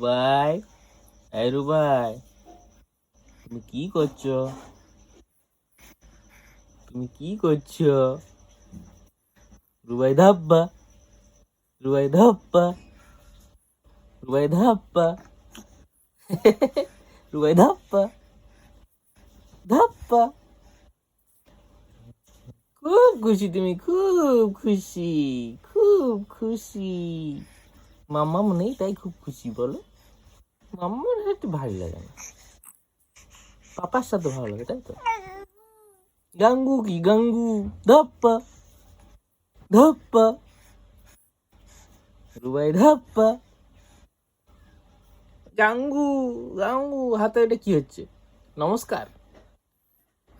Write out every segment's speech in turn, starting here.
ভাই? এই রুবাই, তুমি কি করছ? তুমি কি করছ? রুবাই ধাপ্পা রুবাই ধাপ্পা রুবাই ধাপ্পা রুবাই ধাপ্পা ধাপ্পা। খুব খুশি তুমি, খুব খুশি খুব খুশি। মাম্মা নেই তাই খুব খুশি, বলো। মাম্মার একটু ভালো লাগে না। পাপার সাথে ভালো লাগে, তাই তো? গাঙ্গু কি গাঙ্গু? ধাপ্পা। ধাপ্পা। রুবাই ধাপ্পা। গাঙ্গু গাঙ্গু, হাতে এটা কি হচ্ছে? নমস্কার।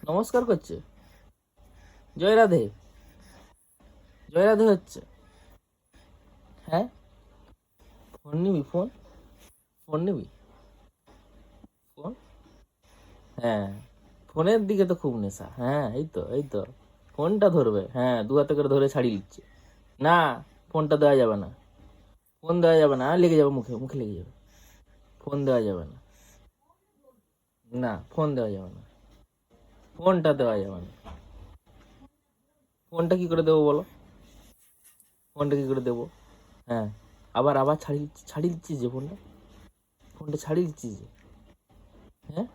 নমস্কার করছে? জয় রাধে। জয় হচ্ছে। হ্যাঁ? ফোন নিবি, ফোন? ফোন নিবি? ফোন? হ্যাঁ। ফোনের দিকে তো খুব নেশা। হ্যাঁ এই তো এই তো। ফোনটা ধরবে। হ্যাঁ দু হাতে করে ধরে ছাড়িয়ে দিচ্ছে না, ফোনটা দেওয়া যাবে না। ফোন দেওয়া যাবে না, লেগে যাবে মুখে মুখে লেগে যাবে। ফোন দেওয়া যাবে না। না, ফোন দেওয়া যাবে না। ফোনটা দেওয়া যাবে না। ফোনটা কি করে দেবো বলো? ফোনটা কি করে দেবো? হ্যাঁ আবার আবার ছাড়িয়ে ছাড়িয়ে দিচ্ছিস যে ফোনটা? ফোনটা ছাড়িয়ে দিচ্ছিস যে হ্যাঁ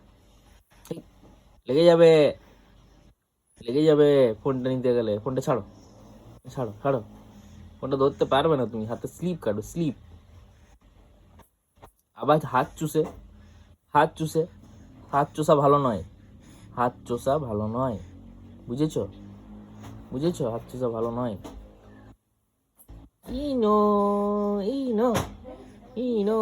লেগে যাবে লেগে যাবে ফোনটা নিতে গেলে ফোনটা ছাড়ো। ছাড়ো ছাড়ো। ফোনটা ধরতে পারবে না তুমি। হাতে স্লিপ কাটো স্লিপ আবার হাত চুষে। হাত চুষে। হাত চোষা ভালো নয়। হাত চোষা ভালো নয়। বুঝেছ? বুঝেছ? হাত চোষা ভালো নয়। ইনো ইনো ইনো